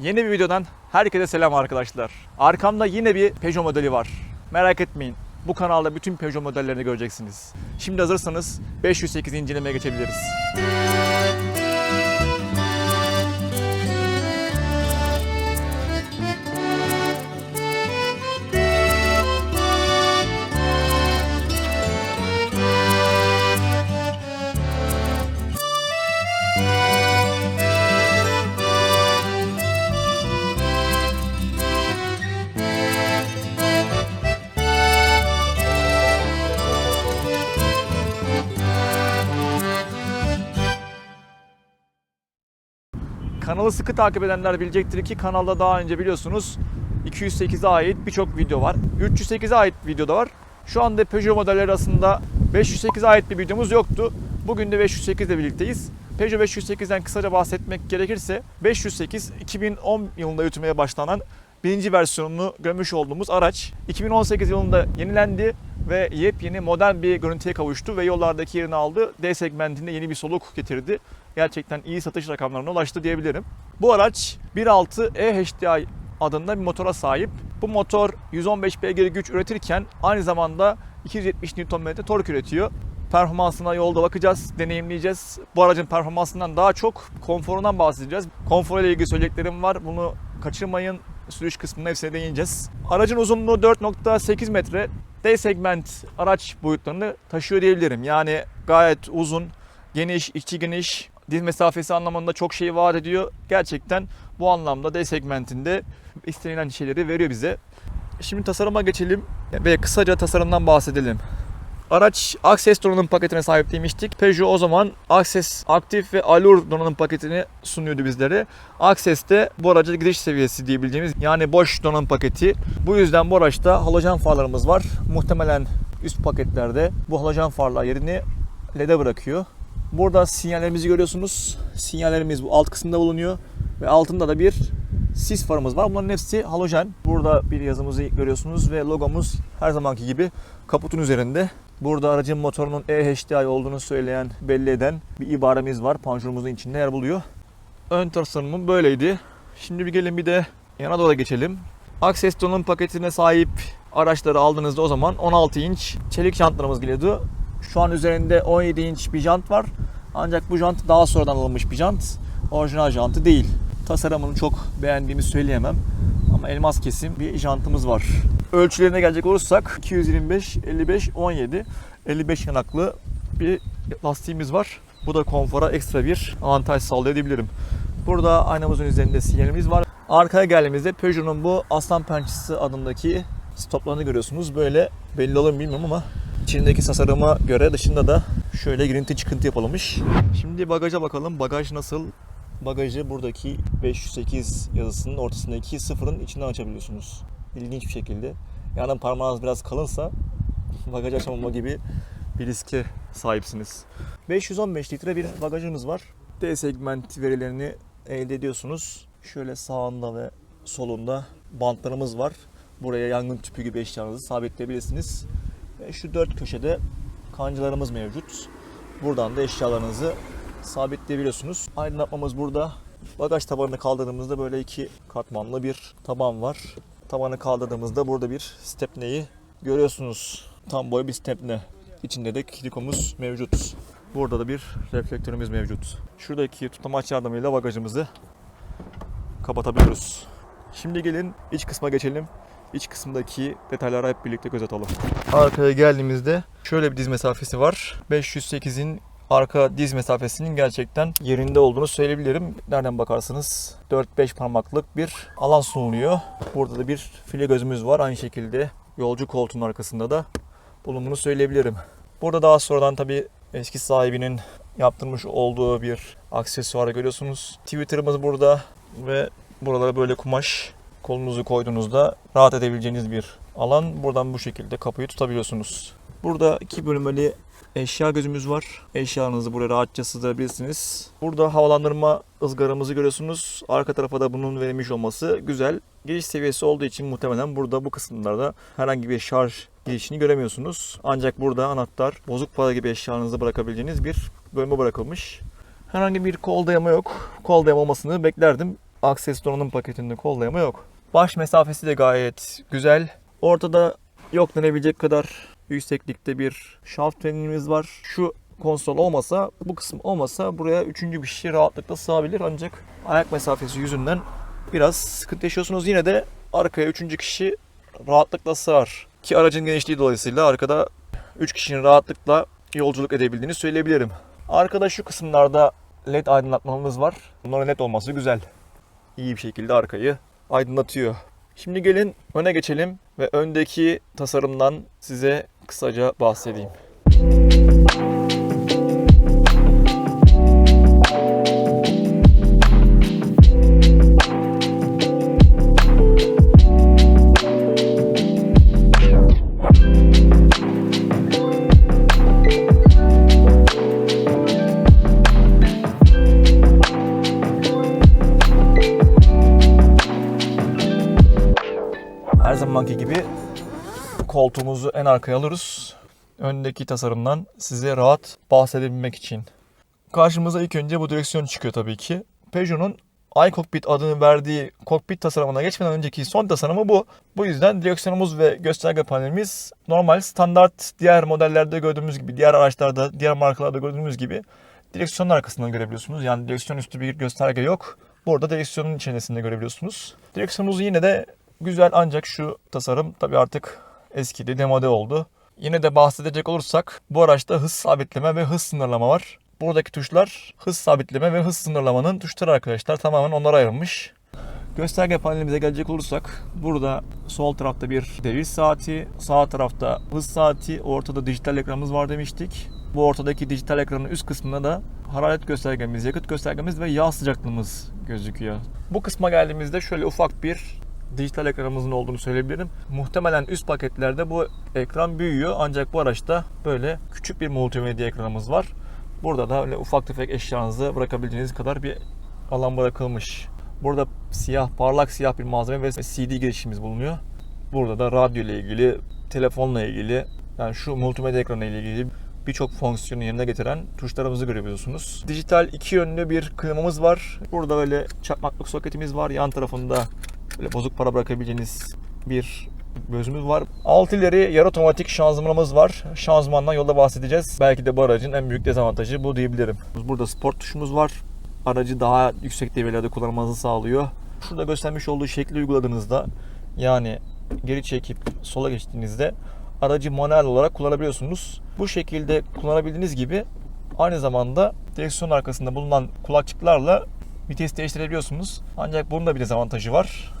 Yeni bir videodan herkese selam arkadaşlar. Arkamda yine bir Peugeot modeli var. Merak etmeyin. Bu kanalda bütün Peugeot modellerini göreceksiniz. Şimdi hazırsanız 508 incelemeye geçebiliriz. Kanalı sıkı takip edenler bilecektir ki kanalda daha önce biliyorsunuz 208'e ait birçok video var. 308'e ait video da var. Şu anda Peugeot modelleri arasında 508'e ait bir videomuz yoktu. Bugün de 508 ile birlikteyiz. Peugeot 508'den kısaca bahsetmek gerekirse 508 2010 yılında üretmeye başlanan birinci versiyonunu görmüş olduğumuz araç 2018 yılında yenilendi ve yepyeni modern bir görüntüye kavuştu ve yollardaki yerini aldı. D segmentinde yeni bir soluk getirdi. Gerçekten iyi satış rakamlarına ulaştı diyebilirim. Bu araç 1.6 e-HDI adında bir motora sahip. Bu motor 115 beygir güç üretirken aynı zamanda 270 Nm tork üretiyor. Performansına yolda bakacağız, deneyimleyeceğiz. Bu aracın performansından daha çok konforundan bahsedeceğiz. Konfor ile ilgili söyleyeceklerim var. Bunu kaçırmayın. Sürüş kısmında hepsine değineceğiz. Aracın uzunluğu 4.8 metre. D segment araç boyutlarını taşıyor diyebilirim. Yani gayet uzun, geniş, içi geniş, diz mesafesi anlamında çok şey vaat ediyor. Gerçekten bu anlamda D segmentinde istenilen şeyleri veriyor bize. Şimdi tasarıma geçelim ve kısaca tasarımdan bahsedelim. Araç Access donanım paketine sahip demiştik. Peugeot o zaman Access Aktif ve Allure donanım paketini sunuyordu bizlere. Access de bu araca giriş seviyesi diyebileceğimiz yani boş donanım paketi. Bu yüzden bu araçta halojen farlarımız var. Muhtemelen üst paketlerde bu halojen farlar yerini LED'e bırakıyor. Burada sinyallerimizi görüyorsunuz. Sinyallerimiz bu alt kısımda bulunuyor ve altında da bir sis farımız var. Bunların hepsi halojen. Burada bir yazımızı görüyorsunuz ve logomuz her zamanki gibi kaputun üzerinde. Burada aracın motorunun e-HDI olduğunu söyleyen, belli eden bir ibaremiz var. Panjurumuzun içinde yer buluyor. Ön tasarımım böyleydi. Şimdi bir gelin bir de yana doğru geçelim. Access donanım paketine sahip araçları aldığınızda o zaman 16 inç çelik jantlarımız geliyordu. Şu an üzerinde 17 inç bir jant var. Ancak bu jant daha sonradan alınmış bir jant. Orijinal jantı değil. Tasarımını çok beğendiğimi söyleyemem. Ama elmas kesim bir jantımız var. Ölçülerine gelecek olursak 225, 55, 17, 55 yanaklı bir lastiğimiz var. Bu da konfora ekstra bir avantaj sağlıyor diyebilirim. Burada aynamızın üzerinde sinyalimiz var. Arkaya geldiğimizde Peugeot'un bu aslan pençesi adındaki stoplarını görüyorsunuz. Böyle belli olur mu bilmiyorum ama içindeki tasarıma göre dışında da şöyle girinti çıkıntı yapılmış. Şimdi bagaja bakalım. Bagaj nasıl? Bagajı buradaki 508 yazısının ortasındaki sıfırın içinden açabiliyorsunuz. İlginç bir şekilde. Yani parmağınız biraz kalınsa bagaj açamama gibi bir riske sahipsiniz. 515 litre bir bagajımız var. D segment verilerini elde ediyorsunuz. Şöyle sağında ve solunda bantlarımız var. Buraya yangın tüpü gibi eşyalarınızı sabitleyebilirsiniz. Ve şu dört köşede kancılarımız mevcut. Buradan da eşyalarınızı sabitleyebiliyorsunuz. Aydınlatmamız burada. Bagaj tabanını kaldırdığımızda böyle iki katmanlı bir taban var. Tabanı kaldırdığımızda burada bir stepneyi görüyorsunuz. Tam boy bir stepne. İçinde de kilikomuz mevcut. Burada da bir reflektörümüz mevcut. Şuradaki tutamaç yardımıyla bagajımızı kapatabiliyoruz. Şimdi gelin iç kısma geçelim. İç kısımdaki detaylara hep birlikte göz atalım. Arkaya geldiğimizde şöyle bir diz mesafesi var. 508'in arka diz mesafesinin gerçekten yerinde olduğunu söyleyebilirim. Nereden bakarsanız 4-5 parmaklık bir alan sunuluyor. Burada da bir file gözümüz var. Aynı şekilde yolcu koltuğunun arkasında da bulunduğunu söyleyebilirim. Burada daha sonradan tabi eski sahibinin yaptırmış olduğu bir aksesuar görüyorsunuz. Twitter'ımız burada ve buralara böyle kumaş kolunuzu koyduğunuzda rahat edebileceğiniz bir alan. Buradan bu şekilde kapıyı tutabiliyorsunuz. Burada iki bölmeli eşya gözümüz var. Eşyalarınızı buraya rahatça sığdırabilirsiniz. Burada havalandırma ızgaramızı görüyorsunuz. Arka tarafa da bunun verilmiş olması güzel. Giriş seviyesi olduğu için muhtemelen burada bu kısımlarda herhangi bir şarj girişini göremiyorsunuz. Ancak burada anahtar, bozuk para gibi eşyalarınızı bırakabileceğiniz bir bölme bırakılmış. Herhangi bir kol dayama yok. Kol dayama olmasını beklerdim. Access donanım paketinde kollama yok. Baş mesafesi de gayet güzel. Ortada yok denebilecek kadar yükseklikte bir şaft frenimiz var. Şu konsol olmasa, bu kısım olmasa buraya üçüncü bir kişi rahatlıkla sığabilir. Ancak ayak mesafesi yüzünden biraz sıkıntı yaşıyorsunuz. Yine de arkaya üçüncü kişi rahatlıkla sığar. Ki aracın genişliği dolayısıyla arkada 3 kişinin rahatlıkla yolculuk edebildiğini söyleyebilirim. Arkada şu kısımlarda led aydınlatmamız var. Bunların led olması güzel. İyi bir şekilde arkayı aydınlatıyor. Şimdi gelin öne geçelim ve öndeki tasarımdan size kısaca bahsedeyim. Koltuğumuzu en arkaya alırız. Öndeki tasarımdan size rahat bahsedebilmek için. Karşımıza ilk önce bu direksiyon çıkıyor tabii ki. Peugeot'un iCockpit adını verdiği kokpit tasarımına geçmeden önceki son tasarımı bu. Bu yüzden direksiyonumuz ve gösterge panelimiz normal standart diğer modellerde gördüğümüz gibi, diğer araçlarda, diğer markalarda gördüğümüz gibi direksiyonun arkasından görebiliyorsunuz. Yani direksiyon üstü bir gösterge yok. Burada direksiyonun içerisinde görebiliyorsunuz. Direksiyonumuz yine de güzel ancak şu tasarım tabii artık eskidi, demode oldu. Yine de bahsedecek olursak bu araçta hız sabitleme ve hız sınırlama var. Buradaki tuşlar hız sabitleme ve hız sınırlamanın tuşları arkadaşlar. Tamamen onlara ayrılmış. Gösterge panelimize gelecek olursak burada sol tarafta bir devir saati, sağ tarafta hız saati, ortada dijital ekranımız var demiştik. Bu ortadaki dijital ekranın üst kısmında da hararet göstergemiz, yakıt göstergemiz ve yağ sıcaklığımız gözüküyor. Bu kısma geldiğimizde şöyle ufak bir dijital ekranımızın olduğunu söyleyebilirim. Muhtemelen üst paketlerde bu ekran büyüyor ancak bu araçta böyle küçük bir multimedya ekranımız var. Burada da öyle ufak tefek eşyanızı bırakabileceğiniz kadar bir alan bırakılmış. Burada siyah, parlak siyah bir malzeme ve CD girişimiz bulunuyor. Burada da radyo ile ilgili, telefonla ilgili, yani şu multimedya ekranı ile ilgili birçok fonksiyonu yerine getiren tuşlarımızı görebiliyorsunuz. Dijital iki yönlü bir klimamız var. Burada böyle çakmaklık soketimiz var. Yan tarafında böyle bozuk para bırakabileceğiniz bir gözümüz var. 6 ileri yarı otomatik şanzımanımız var. Şanzımandan yolda bahsedeceğiz. Belki de bu aracın en büyük dezavantajı bu diyebilirim. Burada sport tuşumuz var. Aracı daha yüksek devirlerde kullanmanızı sağlıyor. Şurada göstermiş olduğu şekli uyguladığınızda yani geri çekip sola geçtiğinizde aracı manuel olarak kullanabiliyorsunuz. Bu şekilde kullanabildiğiniz gibi aynı zamanda direksiyon arkasında bulunan kulakçıklarla vites değiştirebiliyorsunuz. Ancak bunun da bir dezavantajı var.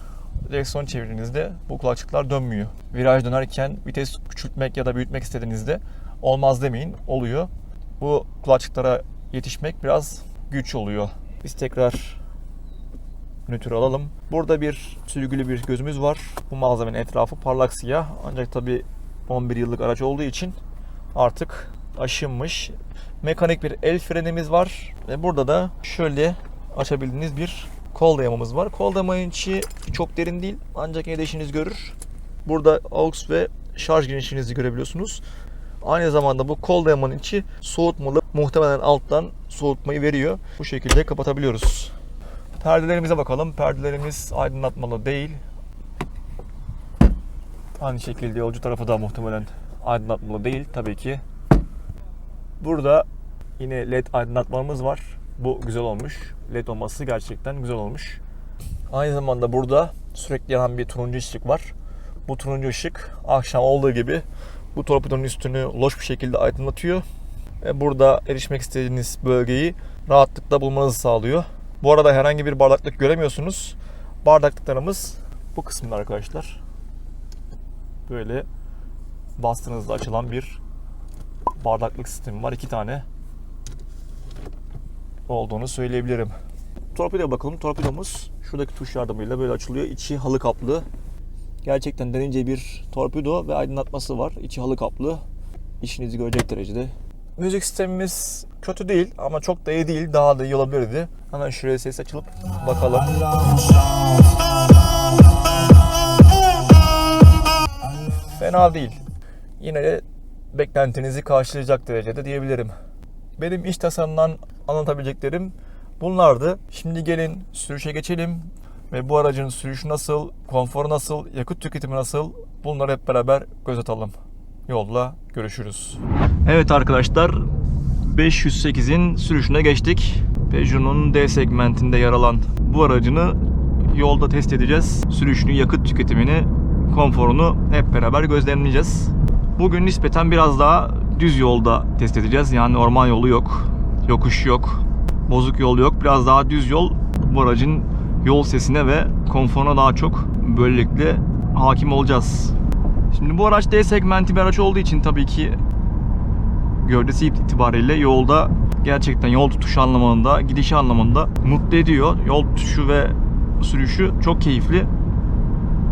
Direksiyon çevirdiğinizde bu kulakçıklar dönmüyor. Viraj dönerken vites küçültmek ya da büyütmek istediğinizde olmaz demeyin, oluyor. Bu kulakçıklara yetişmek biraz güç oluyor. Biz tekrar nötr alalım. Burada bir sürgülü bir gözümüz var. Bu malzemenin etrafı parlak siyah. Ancak tabi 11 yıllık araç olduğu için artık aşınmış. Mekanik bir el frenimiz var. Ve burada da şöyle açabildiğiniz bir kol dayamamız var. Kol dayamanın içi çok derin değil ancak yine işiniz görür. Burada aux ve şarj girişinizi görebiliyorsunuz. Aynı zamanda bu kol dayamanın içi soğutmalı. Muhtemelen alttan soğutmayı veriyor. Bu şekilde kapatabiliyoruz. Perdelerimize bakalım. Perdelerimiz aydınlatmalı değil. Aynı şekilde yolcu tarafı da muhtemelen aydınlatmalı değil tabii ki. Burada yine led aydınlatmamız var. Bu güzel olmuş. LED olması gerçekten güzel olmuş. Aynı zamanda burada sürekli yanan bir turuncu ışık var. Bu turuncu ışık akşam olduğu gibi bu torpidonun üstünü loş bir şekilde aydınlatıyor. Ve burada erişmek istediğiniz bölgeyi rahatlıkla bulmanızı sağlıyor. Bu arada herhangi bir bardaklık göremiyorsunuz. Bardaklıklarımız bu kısımda arkadaşlar. Böyle bastığınızda açılan bir bardaklık sistemi var. iki tane olduğunu söyleyebilirim. Torpidoya bakalım. Torpidomuz şuradaki tuş yardımıyla böyle açılıyor. İçi halı kaplı. Gerçekten denince bir torpido ve aydınlatması var. İçi halı kaplı. İşinizi görecek derecede. Müzik sistemimiz kötü değil ama çok da iyi değil. Daha da iyi olabilirdi. Hemen şuraya ses açılıp bakalım. Fena değil. Yine de beklentinizi karşılayacak derecede diyebilirim. Benim iç tasarımdan anlatabileceklerim bunlardı. Şimdi gelin sürüşe geçelim ve bu aracın sürüşü nasıl, konforu nasıl, yakıt tüketimi nasıl bunları hep beraber göz atalım. Yolda görüşürüz. Evet arkadaşlar 508'in sürüşüne geçtik. Peugeot'un D segmentinde yer alan bu aracını yolda test edeceğiz. Sürüşünü, yakıt tüketimini, konforunu hep beraber gözlemleyeceğiz. Bugün nispeten biraz daha düz yolda test edeceğiz. Yani orman yolu yok, yokuş yok, bozuk yol yok. Biraz daha düz yol bu aracın yol sesine ve konforuna daha çok böylelikle hakim olacağız. Şimdi bu araç D segmenti bir araç olduğu için tabii ki gövdesi itibariyle yolda gerçekten yol tutuşu anlamında, gidişi anlamında mutlu ediyor. Yol tutuşu ve sürüşü çok keyifli.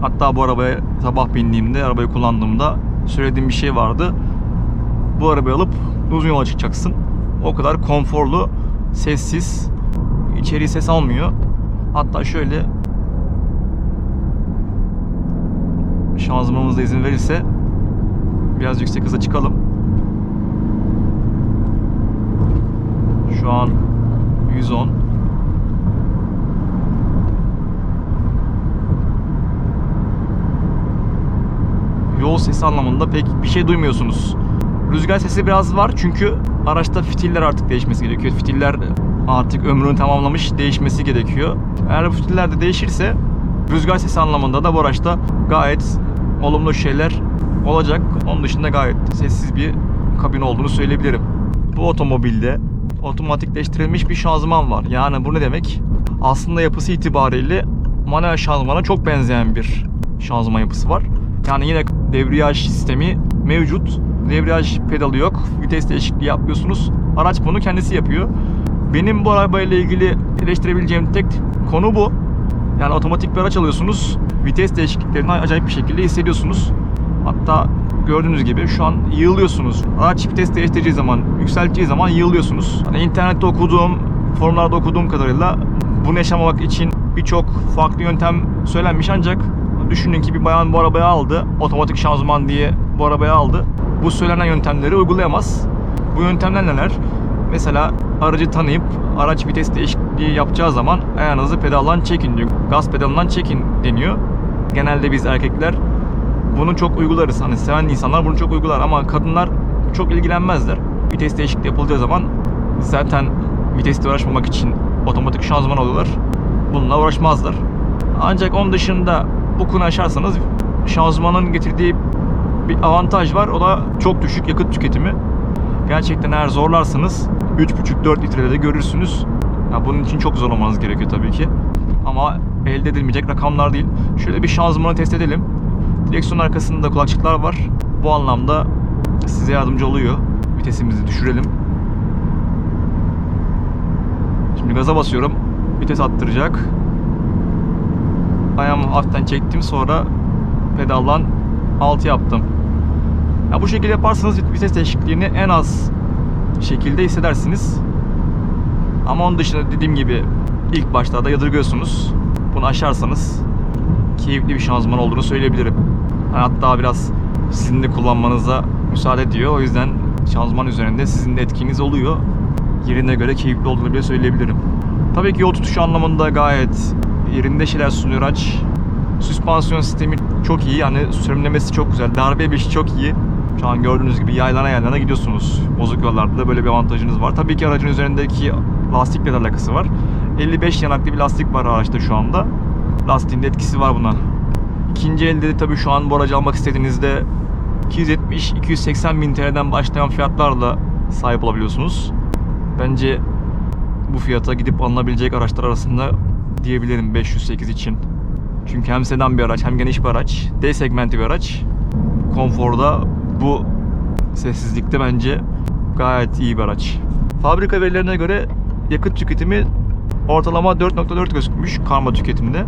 Hatta bu arabaya sabah bindiğimde, arabayı kullandığımda söylediğim bir şey vardı. Bu arabayı alıp uzun yola çıkacaksın. O kadar konforlu, sessiz, içeri ses almıyor. Hatta şöyle şanzımanımız da izin verirse biraz yüksek hıza çıkalım. Şu an 110. Yol sesi anlamında pek bir şey duymuyorsunuz. Rüzgar sesi biraz var çünkü araçta fitiller artık değişmesi gerekiyor. Fitiller artık ömrünü tamamlamış değişmesi gerekiyor. Eğer bu fitiller de değişirse rüzgar sesi anlamında da bu araçta gayet olumlu şeyler olacak. Onun dışında gayet sessiz bir kabin olduğunu söyleyebilirim. Bu otomobilde otomatikleştirilmiş bir şanzıman var. Yani bu ne demek? Aslında yapısı itibariyle manuel şanzımana çok benzeyen bir şanzıman yapısı var. Yani yine debriyaj sistemi mevcut. Debriyaj pedalı yok. Vites değişikliği yapmıyorsunuz. Araç bunu kendisi yapıyor. Benim bu arabayla ilgili eleştirebileceğim tek konu bu. Yani otomatik bir araç alıyorsunuz. Vites değişikliklerini acayip bir şekilde hissediyorsunuz. Hatta gördüğünüz gibi şu an yığılıyorsunuz. Araç vites değiştireceği zaman, yükselteceği zaman yığılıyorsunuz. Hani internette okuduğum, forumlarda okuduğum kadarıyla bunu yaşamamak için birçok farklı yöntem söylenmiş ancak düşünün ki bir bayan bu arabayı aldı. Otomatik şanzıman diye bu arabayı aldı. Bu söylenen yöntemleri uygulayamaz. Bu yöntemler neler? Mesela aracı tanıyıp araç vites değişikliği yapacağı zaman ayağınızı pedaldan çekin diyor. Gaz pedalından çekin deniyor. Genelde biz erkekler bunu çok uygularız. Hani seven insanlar bunu çok uygular ama kadınlar çok ilgilenmezler. Vites değişikliği yapıldığı zaman zaten vitesle uğraşmamak için otomatik şanzıman alıyorlar. Bununla uğraşmazlar. Ancak onun dışında bu konu aşarsanız şanzımanın getirdiği bir avantaj var. O da çok düşük yakıt tüketimi. Gerçekten eğer zorlarsanız 3,5-4 litrede de görürsünüz. Ya bunun için çok zorlamanız gerekiyor tabii ki. Ama elde edilmeyecek rakamlar değil. Şöyle bir şanzımanı test edelim. Direksiyon arkasında kulakçıklar var. Bu anlamda size yardımcı oluyor. Vitesimizi düşürelim. Şimdi gaza basıyorum. Vites attıracak. Ayağımı hafiften çektim sonra pedaldan 6 yaptım. Ya bu şekilde yaparsanız vites değişikliğini en az şekilde hissedersiniz. Ama onun dışında dediğim gibi ilk başlarda yadırgıyorsunuz. Bunu aşarsanız keyifli bir şanzıman olduğunu söyleyebilirim. Hatta biraz sizin de kullanmanıza müsaade ediyor. O yüzden şanzıman üzerinde sizin de etkiniz oluyor. Yerine göre keyifli olduğunu bile söyleyebilirim. Tabii ki yol tutuşu anlamında gayet yerinde şeyler sunuyor araç. Süspansiyon sistemi çok iyi. Yani sürümlemesi çok güzel. Darbe bir çok iyi. Şu an gördüğünüz gibi yaylana yaylana gidiyorsunuz. Bozuk yollarda da böyle bir avantajınız var. Tabii ki aracın üzerindeki lastikle de alakası var. 55 yanaklı bir lastik var araçta şu anda. Lastiğin etkisi var buna. İkinci elde de tabii şu an bu aracı almak istediğinizde 270-280 bin TL'den başlayan fiyatlarla sahip olabiliyorsunuz. Bence bu fiyata gidip alınabilecek araçlar arasında diyebilirim 508 için. Çünkü hem sedan bir araç hem geniş bir araç. D segmenti bir araç. Konforda bu sessizlikte bence gayet iyi bir araç. Fabrika verilerine göre yakıt tüketimi ortalama 4.4 gözükmüş karma tüketiminde.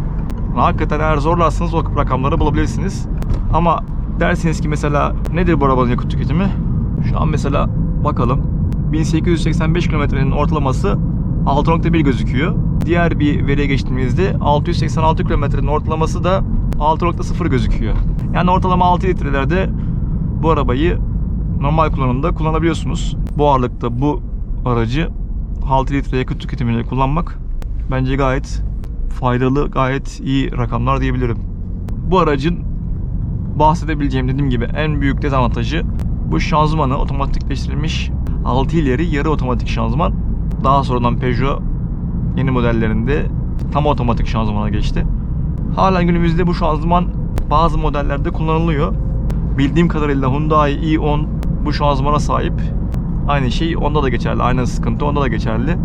Hakikaten eğer zorlarsanız o rakamları bulabilirsiniz. Ama dersiniz ki mesela nedir bu arabanın yakıt tüketimi? Şu an mesela bakalım. 1885 kilometrenin ortalaması 6.1 gözüküyor. Diğer bir veriye geçtiğimizde 686 kilometrenin ortalaması da 6.0 gözüküyor. Yani ortalama 6 litrelerde bu arabayı normal kullanımda kullanabiliyorsunuz. Bu ağırlıkta bu aracı 6 litre yakıt tüketimini kullanmak bence gayet faydalı, gayet iyi rakamlar diyebilirim. Bu aracın bahsedebileceğim dediğim gibi en büyük dezavantajı bu şanzımanı otomatikleştirilmiş 6 ileri yarı otomatik şanzıman. Daha sonradan Peugeot yeni modellerinde tam otomatik şanzımana geçti. Hala günümüzde bu şanzıman bazı modellerde kullanılıyor. Bildiğim kadarıyla Hyundai i10 bu şanzımana sahip. Aynı şey onda da geçerli. Aynı sıkıntı onda da geçerli.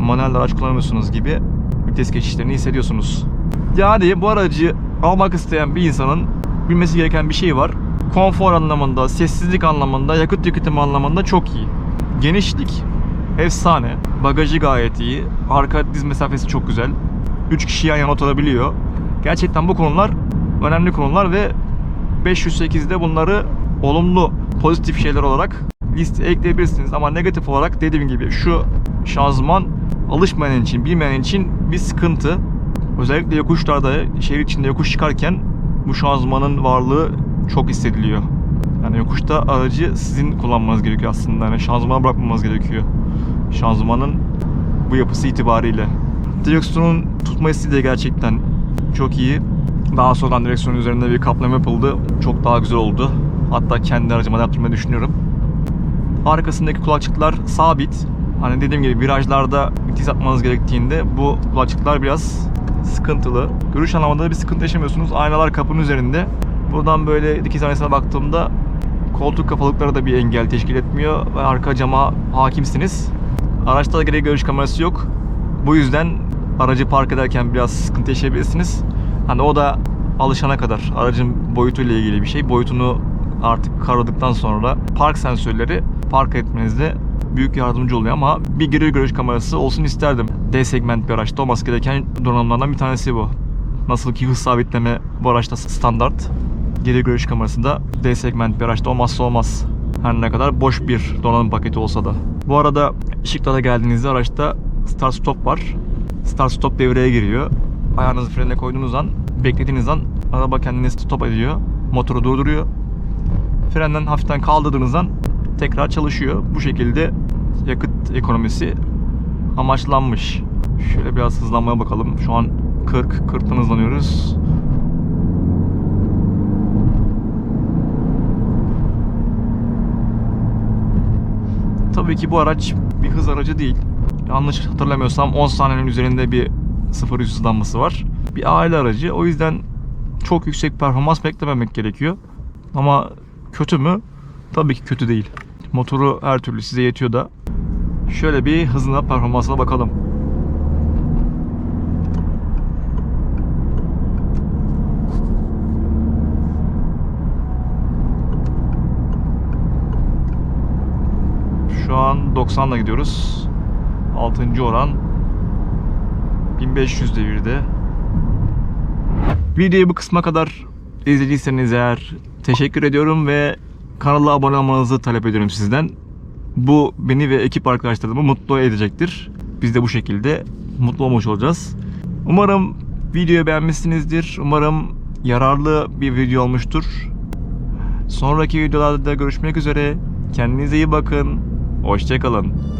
Manuel araç kullanıyorsunuz gibi vites geçişlerini hissediyorsunuz. Yani bu aracı almak isteyen bir insanın bilmesi gereken bir şey var. Konfor anlamında, sessizlik anlamında, yakıt tüketimi anlamında çok iyi. Genişlik efsane. Bagajı gayet iyi. Arka diz mesafesi çok güzel. 3 kişi yan yana oturabiliyor. Gerçekten bu konular önemli konular ve 508'de bunları olumlu, pozitif şeyler olarak listeye ekleyebilirsiniz. Ama negatif olarak dediğim gibi şu şanzıman alışmayan için, bilmeyen için bir sıkıntı. Özellikle yokuşlarda, şehir içinde yokuş çıkarken bu şanzımanın varlığı çok hissediliyor. Yani yokuşta aracı sizin kullanmanız gerekiyor aslında. Yani şanzımana bırakmamanız gerekiyor. Şanzımanın bu yapısı itibariyle. Direksiyonun tutma hissi de gerçekten çok iyi. Daha sonradan direksiyonun üzerinde bir kaplama yapıldı. Çok daha güzel oldu. Hatta kendi aracıma da yaptırmayı düşünüyorum. Arkasındaki kulakçıklar sabit. Hani dediğim gibi virajlarda vites atmanız gerektiğinde bu kulakçıklar biraz sıkıntılı. Görüş anlamında da bir sıkıntı yaşamıyorsunuz. Aynalar kapının üzerinde. Buradan böyle dikiz aynasına baktığımda koltuk kapalıkları da bir engel teşkil etmiyor ve arka cama hakimsiniz. Araçta da geri görüş kamerası yok. Bu yüzden aracı park ederken biraz sıkıntı yaşayabilirsiniz. Hani o da alışana kadar aracın boyutuyla ilgili bir şey. Boyutunu artık kavradıktan sonra park sensörleri park etmenizde büyük yardımcı oluyor ama bir geri görüş kamerası olsun isterdim. D segment bir araçta olması gereken donanımlardan bir tanesi bu. Nasıl ki hız sabitleme bu araçta standart. Geri görüş kamerası da D segment bir araçta olmazsa olmaz. Her ne kadar boş bir donanım paketi olsa da. Bu arada ışıklara geldiğinizde araçta start stop var. Start stop devreye giriyor. Ayağınızı frene koyduğunuz an, beklediğiniz an araba kendini stop ediyor. Motoru durduruyor. Frenden hafiften kaldırdığınız an tekrar çalışıyor. Bu şekilde yakıt ekonomisi amaçlanmış. Şöyle biraz hızlanmaya bakalım. Şu an 40, 40'tan hızlanıyoruz. Tabii ki bu araç bir hız aracı değil. Yanlış hatırlamıyorsam 10 saniyenin üzerinde bir 0 100 hızlanması var. Bir aile aracı. O yüzden çok yüksek performans beklememek gerekiyor. Ama kötü mü? Tabii ki kötü değil. Motoru her türlü size yetiyor da. Şöyle bir hızına performansına bakalım. Şu an 90'la gidiyoruz. 6. oran 1500 devirde. Videoyu bu kısma kadar izlediyseniz eğer teşekkür ediyorum ve kanala abone olmanızı talep ediyorum sizden. Bu beni ve ekip arkadaşlarımı mutlu edecektir. Biz de bu şekilde mutlu olmuş olacağız. Umarım videoyu beğenmişsinizdir. Umarım yararlı bir video olmuştur. Sonraki videolarda görüşmek üzere. Kendinize iyi bakın. Hoşçakalın.